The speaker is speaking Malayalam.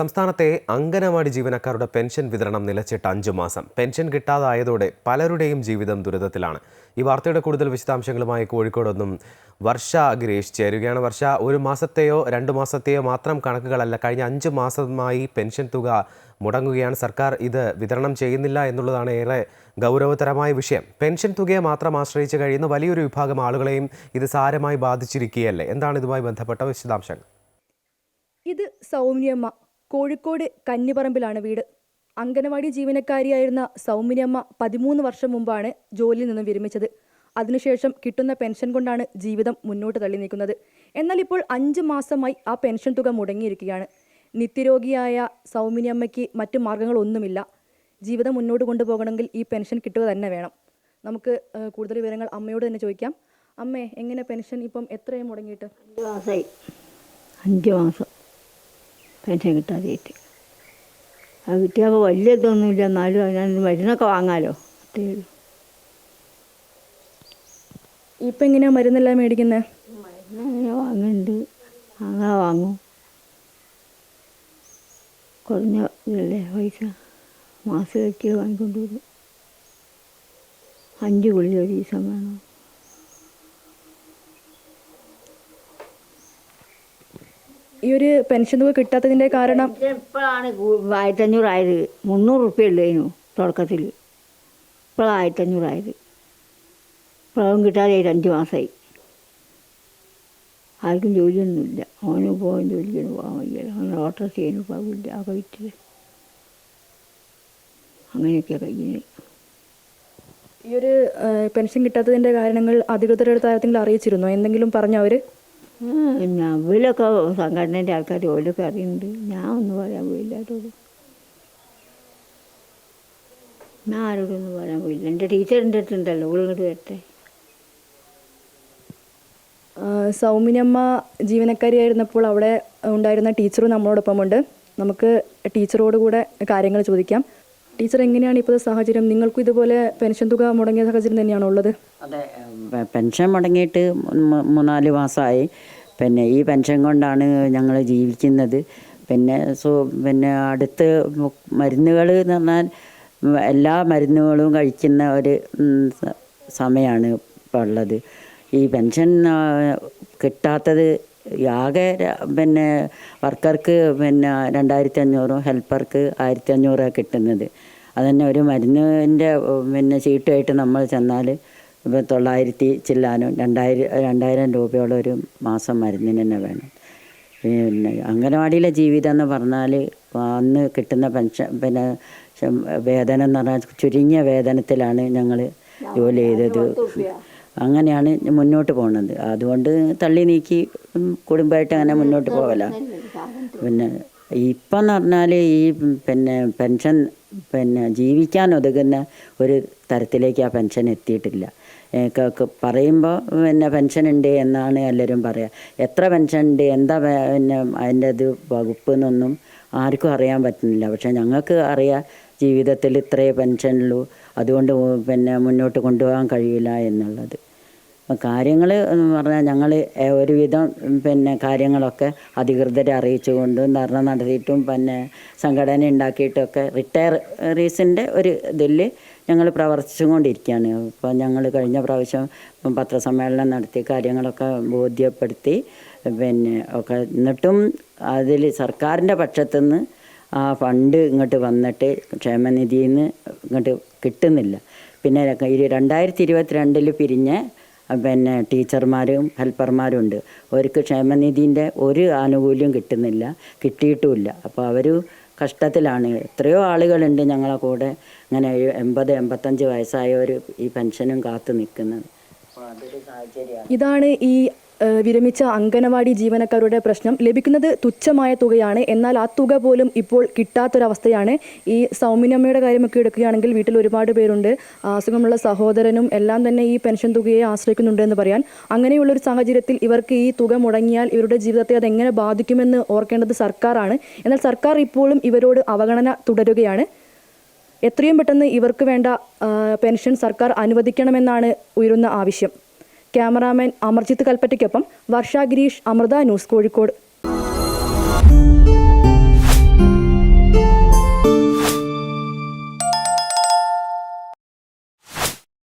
സംസ്ഥാനത്തെ അംഗനവാടി ജീവനക്കാരുടെ പെൻഷൻ വിതരണം നിലച്ചിട്ട് അഞ്ചു മാസം. പെൻഷൻ കിട്ടാതായതോടെ പലരുടെയും ജീവിതം ദുരിതത്തിലാണ്. ഈ വാർത്തയുടെ കൂടുതൽ വിശദാംശങ്ങളുമായി കോഴിക്കോട് നിന്നും വർഷ ഗിരീഷ് ചേരുകയാണ്. വർഷ ഒരു മാസത്തെയോ രണ്ട് മാസത്തെയോ മാത്രം കണക്കുകളല്ല. കഴിഞ്ഞ അഞ്ച് മാസമായി പെൻഷൻ തുക മുടങ്ങുകയാണ്. സർക്കാർ ഇത് വിതരണം ചെയ്യുന്നില്ല എന്നുള്ളതാണ് ഏറെ ഗൗരവതരമായ വിഷയം. പെൻഷൻ തുകയെ മാത്രം ആശ്രയിച്ച് കഴിയുന്ന വലിയൊരു വിഭാഗം ആളുകളെയും ഇത് സാരമായി ബാധിച്ചിരിക്കുകയല്ലേ? എന്താണ് ഇതുമായി ബന്ധപ്പെട്ട വിശദാംശങ്ങൾ? ഇത് സൗമ്യമ്മ കോഴിക്കോട് കന്നിപറമ്പിലാണ് വീട്. അംഗനവാടി ജീവനക്കാരിയായിരുന്ന സൗമ്യമ്മ പതിമൂന്ന് വർഷം മുമ്പാണ് ജോലിയിൽ നിന്നും വിരമിച്ചത്. അതിനുശേഷം കിട്ടുന്ന പെൻഷൻ കൊണ്ടാണ് ജീവിതം മുന്നോട്ട് തള്ളി നീക്കുന്നത്. എന്നാൽ ഇപ്പോൾ അഞ്ച് മാസമായി ആ പെൻഷൻ തുക മുടങ്ങിയിരിക്കുകയാണ്. നിത്യരോഗിയായ സൗമിനിയമ്മയ്ക്ക് മറ്റു മാർഗങ്ങളൊന്നുമില്ല. ജീവിതം മുന്നോട്ട് കൊണ്ടുപോകണമെങ്കിൽ ഈ പെൻഷൻ കിട്ടുക തന്നെ വേണം. നമുക്ക് കൂടുതൽ വിവരങ്ങൾ അമ്മയോട് തന്നെ ചോദിക്കാം. അമ്മേ എങ്ങനെ പെൻഷൻ ഇപ്പം എത്രയും മുടങ്ങിയിട്ട്? അഞ്ച് മാസം. പെൻഷൻ കിട്ടാതെയായിട്ട് അത് കിട്ടിയപ്പോൾ വലിയ ഇതൊന്നുമില്ല. എന്നാലും അതിനകത്ത് മരുന്നൊക്കെ വാങ്ങാമല്ലോ അത്രയേ ഉള്ളൂ. ഇപ്പം എങ്ങനെയാണ് മരുന്നെല്ലാം മേടിക്കുന്നത് മരുന്ന് അങ്ങനെ വാങ്ങുന്നുണ്ട് അങ്ങനെ വാങ്ങും. കുറഞ്ഞ ഇതല്ലേ? പൈസ. മാസം കെട്ടിയത് വാങ്ങിക്കൊണ്ട് വരും. അഞ്ച് ഗുളിക ഒരു ദിവസം വേണം. ഈ ഒരു പെൻഷൻ തുക കിട്ടാത്തതിന്റെ കാരണം? ഇപ്പോഴാണ് ആയിരത്തഞ്ഞൂറായത്. മുന്നൂറ് റുപ്യ ഉള്ളതിനു തുടക്കത്തിൽ. ഇപ്പോഴാണ് ആയിരത്തഞ്ഞൂറായത്. ഇപ്പോഴും കിട്ടാതെ അഞ്ച് മാസമായി ആർക്കും ജോലിയൊന്നുമില്ല. അവന് പോകാൻ ജോലിക്കൊന്നും പോകാൻ വയ്യല്ലോ അവന് ഓട്ടോസ് ചെയ്യാനും പോകില്ല ആ വീട്ടിൽ അങ്ങനെയൊക്കെ കഴിഞ്ഞ് ഈ ഒരു പെൻഷൻ കിട്ടാത്തതിന്റെ കാരണങ്ങൾ അധികൃതരുടെ തരത്തിൽ അറിയിച്ചിരുന്നു? എന്തെങ്കിലും പറഞ്ഞോ അവർ? ഞാൻ ഇവരൊക്കെ സംഘടനേന്റെ ആൾക്കാർ ഓലൊക്കെ അറിയുന്നുണ്ട് ഞാൻ ഒന്നും പറയാൻ പോയില്ല കേട്ടോ ഞാൻ ആരോടൊന്നും പറയാൻ പോയില്ല. എന്റെ ടീച്ചറിന്റെ അടുത്തുണ്ടല്ലോ ഓളിങ്ങോട്ട് വരട്ടെ. സൗമിനമ്മ ജീവനക്കാരിയായിരുന്നപ്പോൾ അവിടെ ഉണ്ടായിരുന്ന ടീച്ചറും നമ്മളോടൊപ്പമുണ്ട്. നമുക്ക് ടീച്ചറോട് കൂടെ കാര്യങ്ങൾ ചോദിക്കാം. ടീച്ചർ എങ്ങനെയാണ് ഇപ്പോഴത്തെ സാഹചര്യം? നിങ്ങൾക്കും ഇതുപോലെ പെൻഷൻ തുക മുടങ്ങിയ സാഹചര്യം തന്നെയാണോ ഉള്ളത്? അതെ പെൻഷൻ മുടങ്ങിയിട്ട് മൂന്നാൽ മാസമായി. പിന്നെ ഈ പെൻഷൻ കൊണ്ടാണ് ഞങ്ങൾ ജീവിക്കുന്നത്. പിന്നെ സോ പിന്നെ അടുത്ത് മരുന്നുകൾ എന്ന് പറഞ്ഞാൽ എല്ലാ മരുന്നുകളും കഴിക്കുന്ന ഒരു സമയമാണ് ഇപ്പോൾ ഉള്ളത്. ഈ പെൻഷൻ കിട്ടാത്തത് ആകെ പിന്നെ വർക്കർക്ക് പിന്നെ രണ്ടായിരത്തി അഞ്ഞൂറും ഹെൽപ്പർക്ക് ആയിരത്തി അഞ്ഞൂറാണ് കിട്ടുന്നത്. അതന്നെ ഒരു മരുന്നിന്റെ പിന്നെ ചീട്ടുമായിട്ട് നമ്മൾ ചെന്നാൽ ഇപ്പം തൊള്ളായിരത്തി ചില്ലാനും രണ്ടായിരം രണ്ടായിരം രൂപയോളം ഒരു മാസം മരുന്നിന് തന്നെ വേണം പിന്നെ അംഗനവാടിയിലെ ജീവിതം എന്ന് പറഞ്ഞാൽ അന്ന് കിട്ടുന്ന പെൻഷൻ പിന്നെ വേതനം എന്ന് പറഞ്ഞാൽ ചുരുങ്ങിയ വേതനത്തിലാണ് ഞങ്ങൾ ജോലി ചെയ്തത് അങ്ങനെയാണ് മുന്നോട്ട് പോകുന്നത് അതുകൊണ്ട് തള്ളി നീക്കി കുടുംബമായിട്ട് അങ്ങനെ മുന്നോട്ട് പോകല പിന്നെ ഇപ്പം എന്ന് പറഞ്ഞാൽ ഈ പിന്നെ പെൻഷൻ പിന്നെ ജീവിക്കാൻ ഒതുങ്ങുന്ന ഒരു തരത്തിലേക്ക് ആ പെൻഷൻ എത്തിയിട്ടില്ല. പറയുമ്പോൾ പിന്നെ പെൻഷൻ ഉണ്ട് എന്നാണ് എല്ലാവരും പറയുക എത്ര പെൻഷൻ ഉണ്ട് എന്താ പിന്നെ അതിന്റെ ഇത് വകുപ്പ് എന്നൊന്നും ആർക്കും അറിയാൻ പറ്റുന്നില്ല. പക്ഷേ ഞങ്ങൾക്ക് അറിയാം ജീവിതത്തിൽ ഇത്രയേ പെൻഷനുള്ളൂ. അതുകൊണ്ട് പിന്നെ മുന്നോട്ട് കൊണ്ടുപോകാൻ കഴിയില്ല എന്നുള്ളത്. കാര്യങ്ങൾ എന്ന് പറഞ്ഞാൽ ഞങ്ങൾ ഒരുവിധം പിന്നെ കാര്യങ്ങളൊക്കെ അധികൃതരെ അറിയിച്ചുകൊണ്ടും ധർണ നടത്തിയിട്ടും പിന്നെ സംഘടന ഉണ്ടാക്കിയിട്ടൊക്കെ റിട്ടയറീസിന്റെ ഒരു ഇതിൽ ഞങ്ങൾ പ്രവർത്തിച്ചുകൊണ്ടിരിക്കുകയാണ്. അപ്പോൾ ഞങ്ങൾ കഴിഞ്ഞ പ്രാവശ്യം പത്രസമ്മേളനം നടത്തി കാര്യങ്ങളൊക്കെ ബോധ്യപ്പെടുത്തി പിന്നെ ഒക്കെ എന്നിട്ടും അതിൽ സർക്കാരിന്റെ പക്ഷത്തുനിന്ന് ആ ഫണ്ട് ഇങ്ങോട്ട് വന്നിട്ട് ക്ഷേമനിധിയിൽ നിന്ന് ഇങ്ങോട്ട് കിട്ടുന്നില്ല. പിന്നെ രണ്ടായിരത്തി ഇരുപത്തിരണ്ടിൽ പിരിഞ്ഞ പിന്നെ ടീച്ചർമാരും ഹെൽപ്പർമാരും ഉണ്ട് അവർക്ക് ക്ഷേമനിധിന്റെ ഒരു ആനുകൂല്യം കിട്ടുന്നില്ല കിട്ടിയിട്ടുമില്ല. അപ്പോൾ അവർ കഷ്ടത്തിലാണ്. എത്രയോ ആളുകളുണ്ട് ഞങ്ങളെ കൂടെ. ഇങ്ങനെ എൺപത് എൺപത്തഞ്ച് വയസ്സായവർ ഈ പെൻഷനും കാത്തു നിൽക്കുന്നത്. ഇതാണ് ഈ വിരമിച്ച അംഗനവാടി ജീവനക്കാരുടെ പ്രശ്നം ലഭിക്കുന്നത് തുച്ഛമായ തുകയാണ്. എന്നാൽ ആ തുക പോലും ഇപ്പോൾ കിട്ടാത്തൊരവസ്ഥയാണ്. ഈ സൗമ്യമ്മയുടെ കാര്യമൊക്കെ എടുക്കുകയാണെങ്കിൽ വീട്ടിൽ ഒരുപാട് പേരുണ്ട്. അസുഖമുള്ള സഹോദരനും എല്ലാം തന്നെ ഈ പെൻഷൻ തുകയെ ആശ്രയിക്കുന്നുണ്ട് എന്ന് പറയാൻ. അങ്ങനെയുള്ള ഒരു സാഹചര്യത്തിൽ ഇവർക്ക് ഈ തുക മുടങ്ങിയാൽ ഇവരുടെ ജീവിതത്തെ അതെങ്ങനെ ബാധിക്കുമെന്ന് ഓർക്കേണ്ടത് സർക്കാരാണ്. എന്നാൽ സർക്കാർ ഇപ്പോഴും ഇവരോട് അവഗണന തുടരുകയാണ്. എത്രയും പെട്ടെന്ന് ഇവർക്ക് വേണ്ട പെൻഷൻ സർക്കാർ അനുവദിക്കണമെന്നാണ് ഉയരുന്ന ആവശ്യം. ക്യാമറാമാൻ അമർജിത്ത് കൽപ്പറ്റയ്ക്കൊപ്പം വർഷ ഗിരീഷ് അമൃത ന്യൂസ് കോഴിക്കോട്.